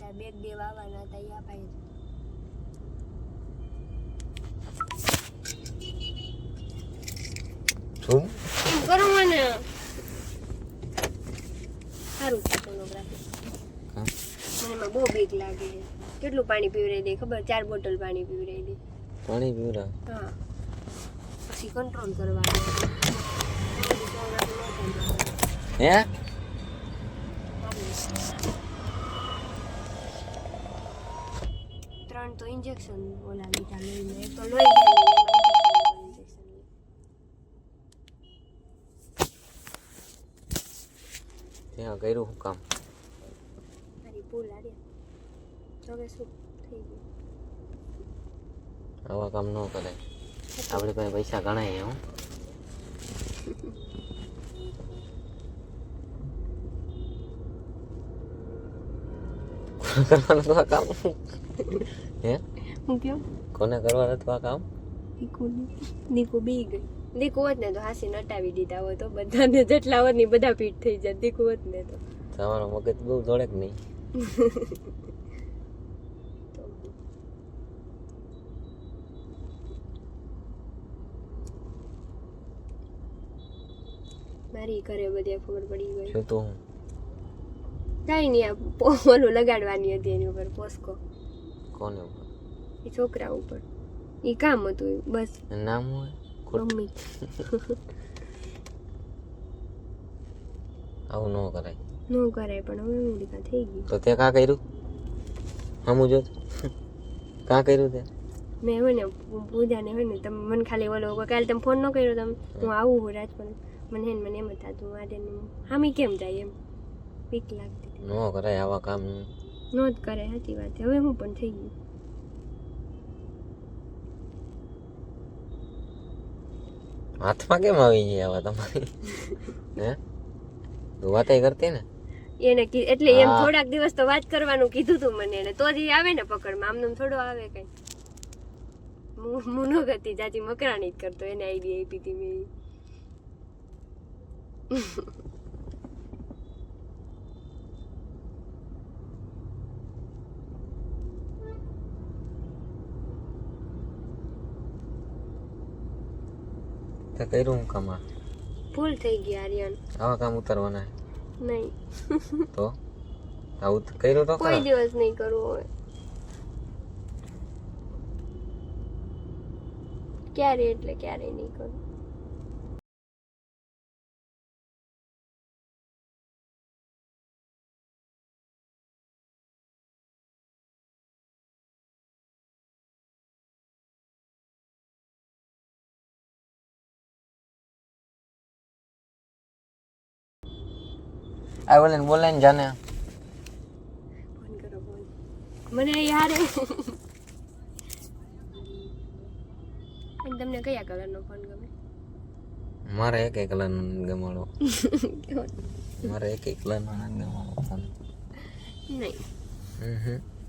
ત્યાં બેગ બે વાવવાના હતા એ અપાઈ શું? કરો મને? સારું મને બહુ બીક લાગે. છે કેટલું પાણી પીવડાવી દે ખબર? ચાર બોટલ પાણી પીવડાવી દે. પાણી પીવરા હા. પછી કંટ્રોલ કરવાનો. હે? ત્રણ તો ઇન્જેક્શન ઓલા લીધા લઈને એક તો લોહી ગયા ઇન્જેક્શન ત્યાં કર્યું શું કામ મારી ભૂલ આર્યા તો હવે શું થઈ ગયું આવા કામ ન કરાય આપણી પાસે પૈસા ઘણા છે હું કરવાનું તો આ કામ હે? હું કેમ કોને કરવાનું તો આ કામ? દીકુ નીકુ બી ગઈ. દીકુ હોત ને તો હાસી નટાવી દીધા હોય તો બધાને જેટલા હોત ને બધા પીટ થઈ જાય દીકુ હોત ને તો. તમારો મગજ બહુ દોડક નહીં. મારી ઘરે બધી ખબર પડી ગઈ. શું તું? કાંઈ નહીં આ ઓલું લગાડવાની હતી એની ઉપર પોસ્કો. કોને ઉપર? એ છોકરા ઉપર. એ કામ હતું બસ. નામ હોય? મમ્મી. આવું ન કરાય. ન કરાય પણ હવે અમેરિકા થઈ ગયું. તો તે કા કર્યું? હમું જો કા કર્યું તે? મેં હોય ને પૂજાને હોય ને તમે મને ખાલી ઓલો કાલે તમે ફોન ન કર્યો તમે. હું આવું હું રાજકોટ મને હે મને એમ જ થતું આજે હામી કેમ જાય એમ. પીક લાગતી. ન કરાય આવા કામ નો જ કરે સાચી વાત છે. હવે હું પણ થઈ ગયું હાથમાં કેમ આવી ગઈ આવા તમારી? હે? તું વાતે કરતી ને? એને એટલે એમ થોડાક દિવસ તો વાત કરવાનું કીધું તું મને એને. તો જ આવે ને પકડમાં. આમનું થોડો આવે કઈ. હું હું ન કરતી. મકરાણી જ કરતો. એને આઈડિયા આપી હતી મેં તે કર્યું હું કામ ભૂલ થઈ ગઈ આર્યન. આવા કામ ઉતારવાના? નહીં. તો? આવું કર્યું તો કોઈ દિવસ નહીં કરવું હોય ક્યારે એટલે ક્યારે નહીં કરું આ બોલે બોલે ને જાને. મને યાર. તમને કયા કલરનો ફોન ગમે? મારે એક એક કલર ગમાડો મારે એક એક કલર ગમાડો ફોન નહીં. હમ હમ.